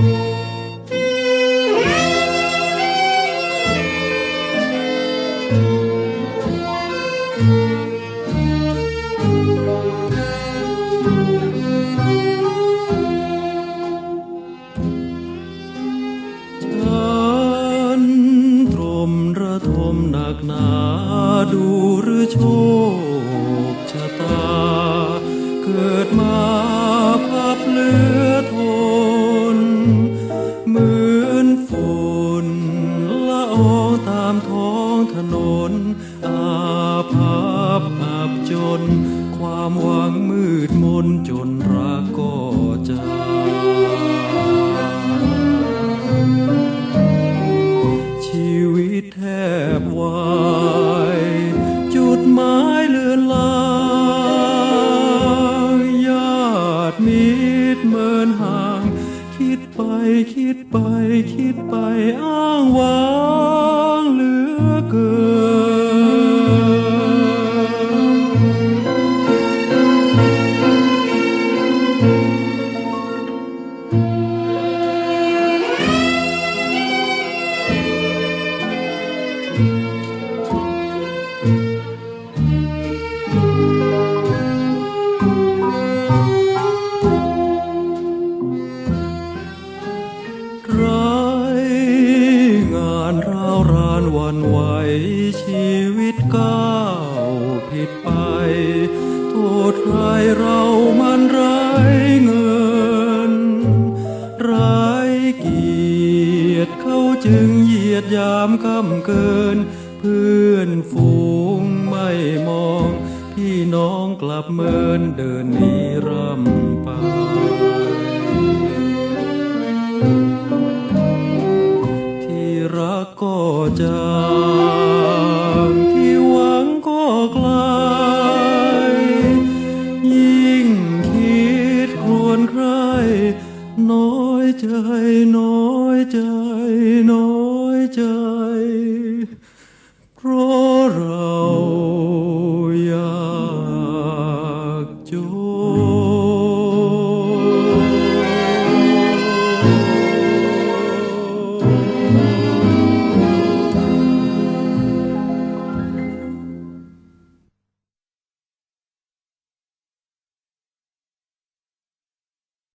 ฉันตรมระทมหนักหนาดูหรือชค ตามท้องถนน อาภัพอับจน ความหวังมืดมนจนรักก็จางชีวิตแทบวายจุดหมายเลือนลางญาติมิตรเมินห่าง คิดไปคิดไปคิดไปอ้างว้า วันไหวชีวิตก้าวผิดไป โทษใครเรามันไรเงิน ไรเกียรติเขาจึงเหยียดยามกำเกิน เพื่อนฝูงไม่มอง พี่น้องกลับเมินเดินหนี จางที่หวังก็ไกล ยิ่งคิดครวญใคร น้อยใจ น้อยใจ น้อยใจเพราะเร